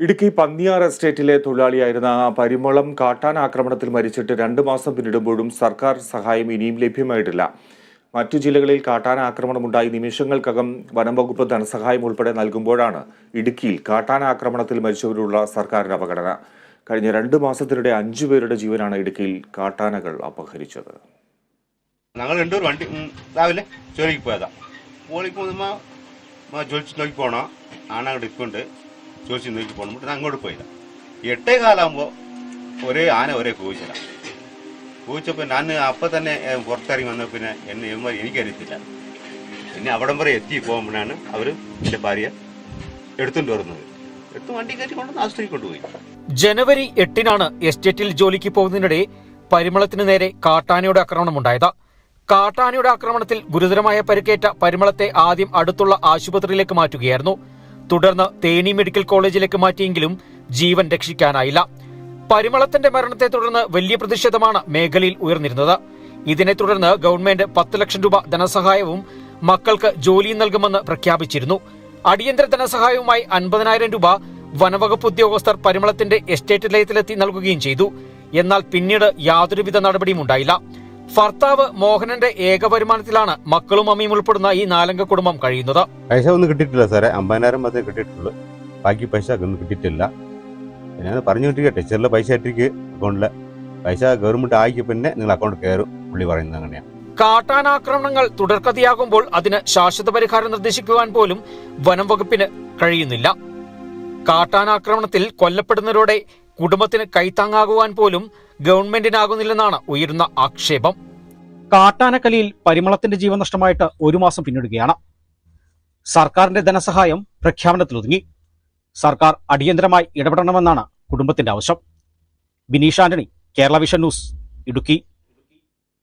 ഇടുക്കി പന്നിയാർ എസ്റ്റേറ്റിലെ തൊഴിലാളിയായിരുന്ന പരിമളം കാട്ടാൻ ആക്രമണത്തിൽ മരിച്ചിട്ട് രണ്ട് മാസം പിന്നിടുമ്പോഴും സർക്കാർ സഹായം ഇനിയും ലഭ്യമായിട്ടില്ല. മറ്റു ജില്ലകളിൽ കാട്ടാന ആക്രമണമുണ്ടായി. നിമിഷങ്ങൾക്കകം വനം വകുപ്പ് ധനസഹായം ഉൾപ്പെടെ നൽകുമ്പോഴാണ് ഇടുക്കിയിൽ കാട്ടാന ആക്രമണത്തിൽ മരിച്ചവരുള്ള സർക്കാരിന്റെ അപകടന കഴിഞ്ഞ രണ്ട് മാസത്തിനിടെ അഞ്ചു പേരുടെ ജീവനാണ് ഇടുക്കിയിൽ കാട്ടാനകൾ അപഹരിച്ചത്. ഞങ്ങൾ രണ്ടു വണ്ടി രാവിലെ ജോലിക്ക് പോയതാ. ജോലിക്ക് പോകുമ്പോൾ ജോലിച്ച് നോക്കി പോകണം അങ്ങോട്ട് ഇപ്പുണ്ട് ജോലിച്ച് നോക്കി പോകണം. എന്നിട്ട് അങ്ങോട്ട് പോയില്ല. എട്ടേ കാലാകുമ്പോൾ ഒരേ ആന ഒരേ കൂവിച്ചില്ല കൂവിച്ചപ്പോൾ ഞാൻ അപ്പം തന്നെ പുറത്തിറങ്ങി വന്ന പിന്നെ എന്നെ ഇവന്മാർ എനിക്കറിയത്തില്ല. പിന്നെ അവിടം വരെ എത്തി പോകുമ്പോഴാണ് അവർ എന്റെ ഭാര്യ എടുത്തുകൊണ്ട് വരുന്നത്. എടുത്ത് വണ്ടി കയറ്റി കൊണ്ട് ആശുപത്രി കൊണ്ടുപോയി. ജനുവരി എട്ടിനാണ് എസ്റ്റേറ്റിൽ ജോലിക്ക് പോകുന്നതിനിടെ പരിമളത്തിന് നേരെ കാട്ടാനയുടെ ആക്രമണമുണ്ടായത് കാട്ടാനയുടെ ആക്രമണത്തിൽ ഗുരുതരമായ പരിക്കേറ്റ പരിമളത്തെ ആദ്യം അടുത്തുള്ള ആശുപത്രിയിലേക്ക് മാറ്റുകയായിരുന്നു. തുടർന്ന് തേനി മെഡിക്കൽ കോളേജിലേക്ക് മാറ്റിയെങ്കിലും ജീവൻ രക്ഷിക്കാനായില്ല. പരിമളത്തിന്റെ മരണത്തെ തുടർന്ന് വലിയ പ്രതിഷേധമാണ് മേഖലയിൽ ഉയർന്നിരുന്നത്. ഇതിനെ തുടർന്ന് ഗവൺമെന്റ് പത്ത് ലക്ഷം രൂപ ധനസഹായവും മക്കൾക്ക് ജോലിയും നൽകുമെന്ന് പ്രഖ്യാപിച്ചിരുന്നു. അടിയന്തര ധനസഹായവുമായി അൻപതിനായിരം രൂപ വനവകുപ്പ് ഉദ്യോഗസ്ഥർ പരിമളത്തിന്റെ എസ്റ്റേറ്റ് ലയത്തിലെത്തി നൽകുകയും ചെയ്തു. എന്നാൽ പിന്നീട് യാതൊരുവിധ നടപടിയും ഉണ്ടായില്ല. ഭർത്താവ് മോഹനന്റെ ഏക വരുമാനത്തിലാണ് മക്കളും അമ്മയും ഉൾപ്പെടുന്ന ഈ നാലംഗ കുടുംബം കഴിയുന്നത്. പൈസ ഒന്നും കിട്ടിയിട്ടില്ല സാറേ. അമ്പതിനായിരം മാത്രമേ കിട്ടിയിട്ടുള്ളൂ. ബാക്കി പൈസ ഒന്നും കിട്ടിയിട്ടില്ല. ഞാൻ പറഞ്ഞു കിട്ടിക്കട്ടെ ചെറിയ പൈസ ഇട്ടിരിക്ക് അക്കൗണ്ടിൽ പൈസ ഗവൺമെന്റ് ആയിക്ക് പിന്നെ നിങ്ങൾ അക്കൗണ്ട് കയറും. പുള്ളി പറയുന്നത് അങ്ങനെയാണ് കാട്ടാനാക്രമണങ്ങൾ തുടർക്കഥയാകുമ്പോൾ അതിന് ശാശ്വത പരിഹാരം നിർദ്ദേശിക്കുവാൻ പോലും വനം വകുപ്പിന് കഴിയുന്നില്ല. കാട്ടാനാക്രമണത്തിൽ കൊല്ലപ്പെടുന്നവരുടെ കുടുംബത്തിന് കൈത്താങ്ങാകുവാൻ പോലും ഗവൺമെന്റിനാകുന്നില്ലെന്നാണ് ഉയരുന്ന ആക്ഷേപം. കാട്ടാനക്കലിയിൽ പരിമളത്തിന്റെ ജീവൻ നഷ്ടമായിട്ട് ഒരു മാസം പിന്നിടുകയാണ്. സർക്കാരിന്റെ ധനസഹായം പ്രഖ്യാപനത്തിലൊതുങ്ങി. സർക്കാർ അടിയന്തരമായി ഇടപെടണമെന്നാണ് കുടുംബത്തിന്റെ ആവശ്യം. Bineesh Antony Kerala vision news Idukki.